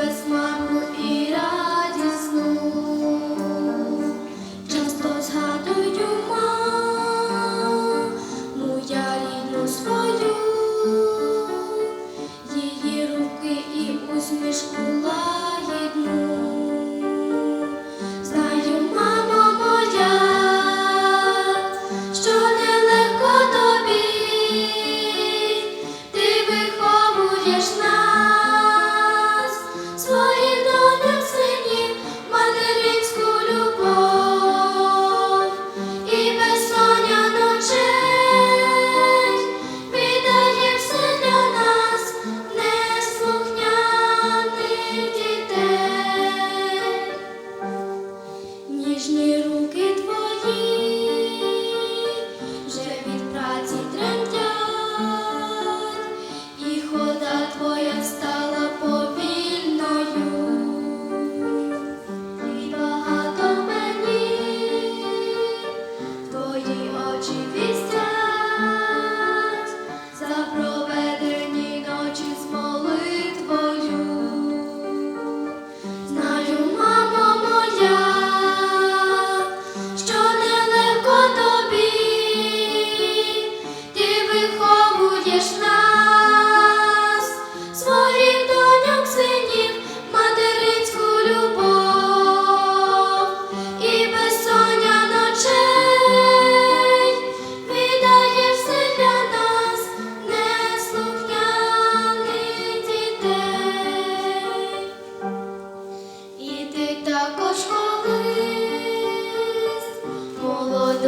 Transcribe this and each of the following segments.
Christmas.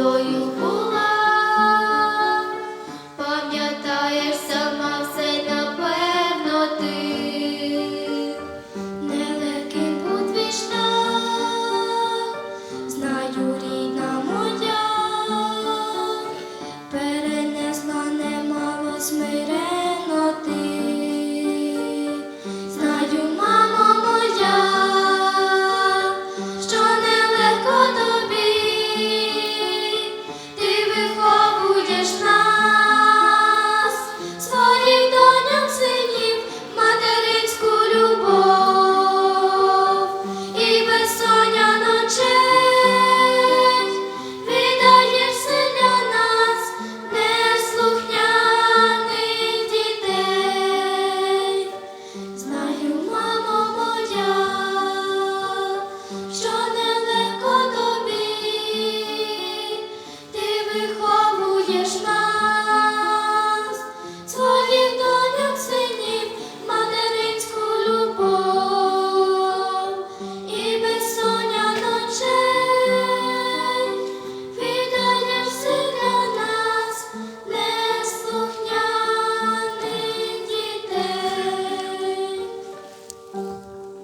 молодою була, пам'ятаєш сама все напевно ти, нелегкий путь вічна, знаю рідна моя, перенесла немало смерть.